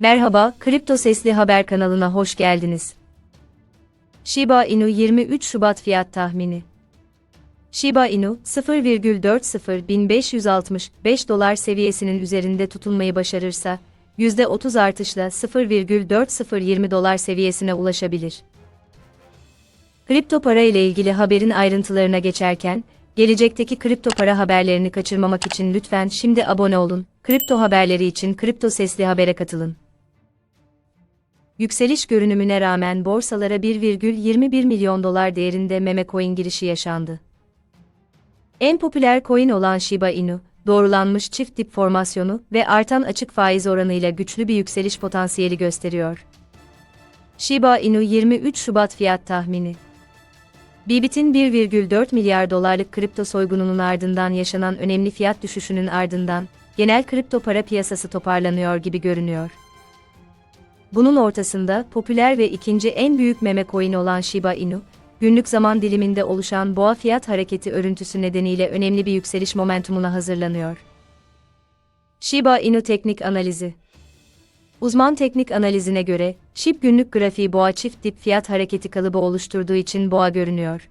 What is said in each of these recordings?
Merhaba, Kripto Sesli Haber kanalına hoş geldiniz. Shiba Inu 23 Şubat fiyat tahmini. Shiba Inu 0,40565 dolar seviyesinin üzerinde tutulmayı başarırsa, %30 artışla 0,4020 dolar seviyesine ulaşabilir. Kripto para ile ilgili haberin ayrıntılarına geçerken, gelecekteki kripto para haberlerini kaçırmamak için lütfen şimdi abone olun. Kripto haberleri için Kripto Sesli Haber'e katılın. Yükseliş görünümüne rağmen borsalara 1,21 milyon dolar değerinde meme coin girişi yaşandı. En popüler coin olan Shiba Inu, doğrulanmış çift dip formasyonu ve artan açık faiz oranıyla güçlü bir yükseliş potansiyeli gösteriyor. Shiba Inu 23 Şubat fiyat tahmini. Bybit'in 1,4 milyar dolarlık kripto soygununun ardından yaşanan önemli fiyat düşüşünün ardından, genel kripto para piyasası toparlanıyor gibi görünüyor. Bunun ortasında popüler ve ikinci en büyük meme coin olan Shiba Inu, günlük zaman diliminde oluşan boğa fiyat hareketi örüntüsü nedeniyle önemli bir yükseliş momentumuna hazırlanıyor. Shiba Inu teknik analizi Uzman teknik analizine göre, SHIB günlük grafiği boğa çift dip fiyat hareketi kalıbı oluşturduğu için boğa görünüyor.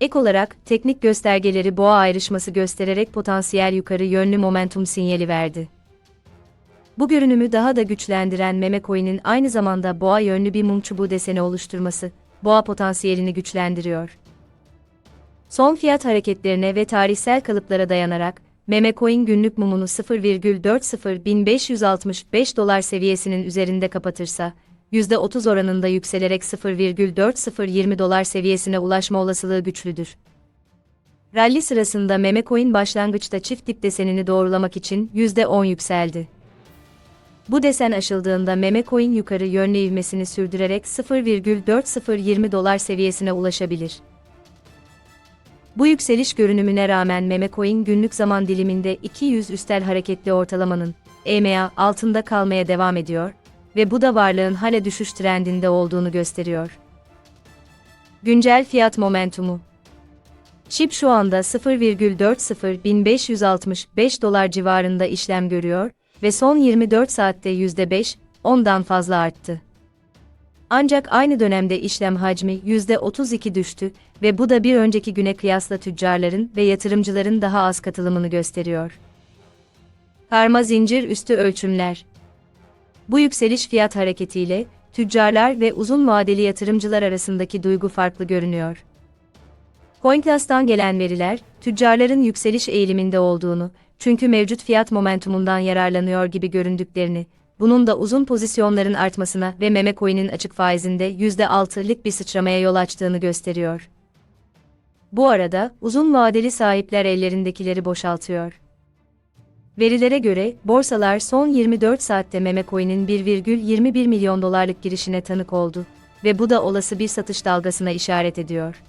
Ek olarak, teknik göstergeleri boğa ayrışması göstererek potansiyel yukarı yönlü momentum sinyali verdi. Bu görünümü daha da güçlendiren meme coin'in aynı zamanda boğa yönlü bir mum çubuğu deseni oluşturması, boğa potansiyelini güçlendiriyor. Son fiyat hareketlerine ve tarihsel kalıplara dayanarak, meme coin günlük mumunu 0,40565 dolar seviyesinin üzerinde kapatırsa, %30 oranında yükselerek 0,4020 dolar seviyesine ulaşma olasılığı güçlüdür. Rally sırasında meme coin başlangıçta çift dip desenini doğrulamak için %10 yükseldi. Bu desen aşıldığında meme coin yukarı yönlü ivmesini sürdürerek 0,4020 dolar seviyesine ulaşabilir. Bu yükseliş görünümüne rağmen meme coin günlük zaman diliminde 200 üstel hareketli ortalamanın EMA altında kalmaya devam ediyor ve bu da varlığın hala düşüş trendinde olduğunu gösteriyor. Güncel fiyat momentumu SHIB şu anda 0,40565 dolar civarında işlem görüyor ve son 24 saatte %5, ondan fazla arttı. Ancak aynı dönemde işlem hacmi %32 düştü ve bu da bir önceki güne kıyasla tüccarların ve yatırımcıların daha az katılımını gösteriyor. Karma zincir üstü ölçümler Bu yükseliş fiyat hareketiyle, tüccarlar ve uzun vadeli yatırımcılar arasındaki duygu farklı görünüyor. CoinClass'tan gelen veriler, tüccarların yükseliş eğiliminde olduğunu, çünkü mevcut fiyat momentumundan yararlanıyor gibi göründüklerini, bunun da uzun pozisyonların artmasına ve meme coin'in açık faizinde %6'lık bir sıçramaya yol açtığını gösteriyor. Bu arada, uzun vadeli sahipler ellerindekileri boşaltıyor. Verilere göre, borsalar son 24 saatte meme coin'in 1,21 milyon dolarlık girişine tanık oldu ve bu da olası bir satış dalgasına işaret ediyor.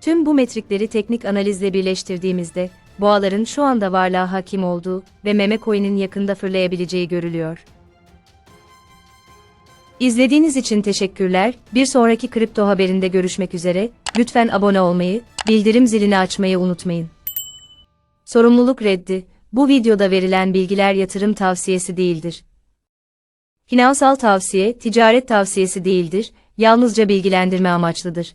Tüm bu metrikleri teknik analizle birleştirdiğimizde, boğaların şu anda varlığa hakim olduğu ve meme coin'in yakında fırlayabileceği görülüyor. İzlediğiniz için teşekkürler. Bir sonraki kripto haberinde görüşmek üzere. Lütfen abone olmayı, bildirim zilini açmayı unutmayın. Sorumluluk reddi. Bu videoda verilen bilgiler yatırım tavsiyesi değildir. Finansal tavsiye, ticaret tavsiyesi değildir, yalnızca bilgilendirme amaçlıdır.